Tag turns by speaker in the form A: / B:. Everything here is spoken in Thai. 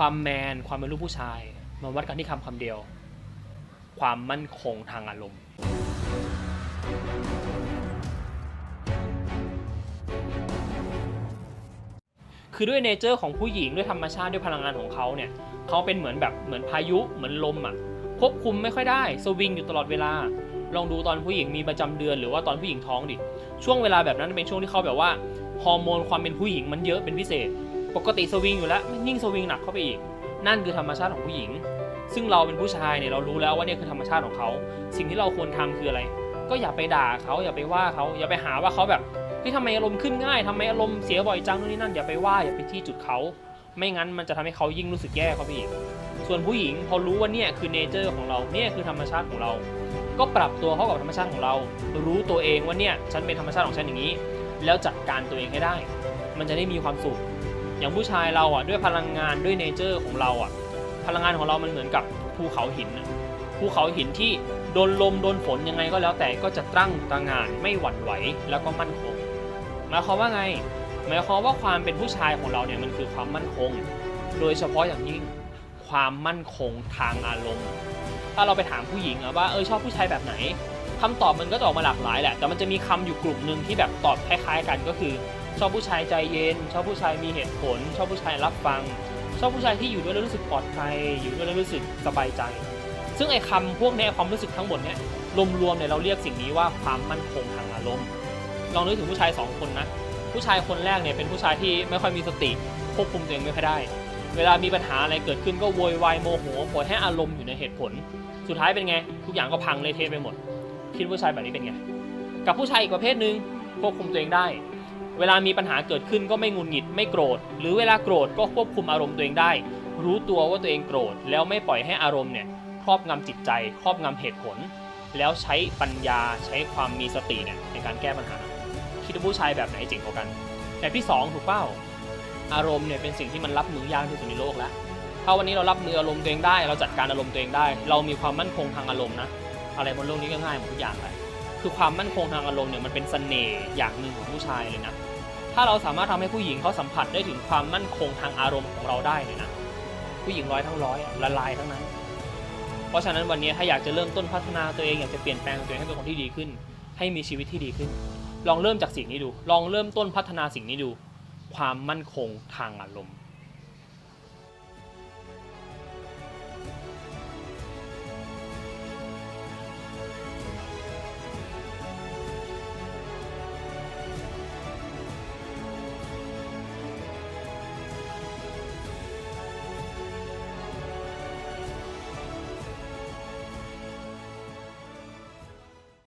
A: ความแมนความเป็นลูกผู้ชายมาวัดกันที่คำคำเดียว ความมั่นคงทางอารมณ์ คือด้วยเนเจอร์ของผู้หญิงด้วยธรรมชาติด้วยพลังงานของเขาเนี่ยเขาเป็นเหมือนแบบเหมือนพายุเหมือนลมอะควบคุมไม่ค่อยได้สวิงอยู่ตลอดเวลา ลองดูตอนผู้หญิงมีประจำเดือนหรือว่าตอนผู้หญิงท้องดิช่วงเวลาแบบนั้นเป็นช่วงที่เขาแบบว่าฮอร์โมนความเป็นผู้หญิงมันเยอะเป็นพิเศษ ปกติสวิงอยู่แล้วมันยิ่งสวิงหนักเข้าไปอีก นั่นคือธรรมชาติของผู้หญิง ซึ่งเราเป็นผู้ชายเนี่ยเรารู้แล้วว่านี่คือธรรมชาติของเขา สิ่งที่เราควรทำคืออะไร ก็อย่าไปด่าเขาอย่าไปว่าเขาอย่าไปหาว่าเขาแบบเฮ้ยทำไมอารมณ์ขึ้นง่ายทำไมอารมณ์เสียบ่อยจังนู่นนี่นั่นอย่าไปว่าอย่าไปที่จุดเขาไม่งั้นมันจะทำให้เขายิ่งรู้สึกแย่เขาไปอีก ส่วนผู้หญิงพอรู้ว่าเนี่ยคือเนเจอร์ของเราเนี่ยคือธรรมชาติของเรา ก็ปรับตัวเข้ากับธรรมชาติของเรา รู้ตัวเองว่าเนี่ยฉันเป็นธรรมชาติของฉันอย่างนี้ แล้วจัดการตัวเองให้ได้ มันจะได้มีความสุข อย่างผู้ชายเราอะด้วยพลังงานด้วยเนเจอร์ของเราอะ พลังงานของเรามันเหมือนกับภูเขาหินภูเขาหินที่โดนลมโดนฝนยังไงก็แล้วแต่ก็จะตั้งตระหง่านไม่หวั่นไหวแล้วก็มั่นคงหมายความว่าไงหมายความว่าความเป็นผู้ชายของเราเนี่ยมันคือความมั่นคง โดยเฉพาะอย่างยิ่งความมั่นคงทางอารมณ์ ถ้าเราไปถามผู้หญิงอะว่าเออชอบผู้ชายแบบไหนคำตอบมันก็จะออกมาหลากหลายแหละแต่มันจะมีคำอยู่กลุ่มหนึ่งที่แบบตอบคล้ายๆกันก็คือ ชอบผู้ชายใจเย็น ชอบผู้ชายมีเหตุผล ชอบผู้ชายรับฟัง ชอบผู้ชายที่อยู่ด้วยแล้วรู้สึกปลอดภัย อยู่ด้วยแล้วรู้สึกสบายใจ ซึ่งไอ้คำพวกเนี้ยความรู้สึกทั้งหมดเนี้ยรวมๆเนี่ยเราเรียกสิ่งนี้ว่าความมั่นคงทางอารมณ์ลองนึกถึงผู้ชายสองคนนะผู้ชายคนแรกเนี่ยเป็นผู้ชายที่ไม่ค่อยมีสติควบคุมตัวเองไม่ค่อยได้ เวลามีปัญหาอะไรเกิดขึ้นก็โวยวายโมโหปล่อยให้อารมณ์อยู่ในเหตุผล สุดท้ายเป็นไง ทุกอย่างก็พังเละเทไปหมด คิดผู้ชายแบบนี้เป็นไง กับผู้ชายอีกประเภทหนึ่งควบคุมตัวเองได้ เวลามีปัญหาเกิดขึ้นก็ไม่งุนหงิดไม่โกรธ หรือเวลาโกรธก็ควบคุมอารมณ์ตัวเองได้ รู้ตัวว่าตัวเองโกรธ แล้วไม่ปล่อยให้อารมณ์เนี่ยครอบงำจิตใจ ครอบงำเหตุผล แล้วใช้ปัญญาใช้ความมีสติเนี่ยในการแก้ปัญหา คิดว่าผู้ชายแบบไหนเจ๋งกว่ากันแบบที่สองถูกเป้า อารมณ์เนี่ยเป็นสิ่งที่มันรับมือยากที่สุดในโลกแล้วถ้าวันนี้เรารับมืออารมณ์ตัวเองได้ เราจัดการอารมณ์ตัวเองได้ เรามีความมั่นคงทางอารมณ์นะอะไรบนโลกนี้ก็ง่ายหมดทุกอย่างเลยคือความมั่นคงทางอารมณ์เนี่ยมันเป็นเสน่ห์อย่างหนึ่งของผู้ชายเลยนะ ถ้าเราสามารถทำให้ผู้หญิงเขาสัมผัสได้ถึงความมั่นคงทางอารมณ์ของเราได้เนี่ยนะผู้หญิงร้อยทั้งร้อยละลายทั้งนั้น เพราะฉะนั้นวันนี้ถ้าอยากจะเริ่มต้นพัฒนาตัวเองอยากจะเปลี่ยนแปลงตัวเองให้เป็นคนที่ดีขึ้น ให้มีชีวิตที่ดีขึ้น ลองเริ่มจากสิ่งนี้ดู ลองเริ่มต้นพัฒนาสิ่งนี้ดู ความมั่นคงทางอารมณ์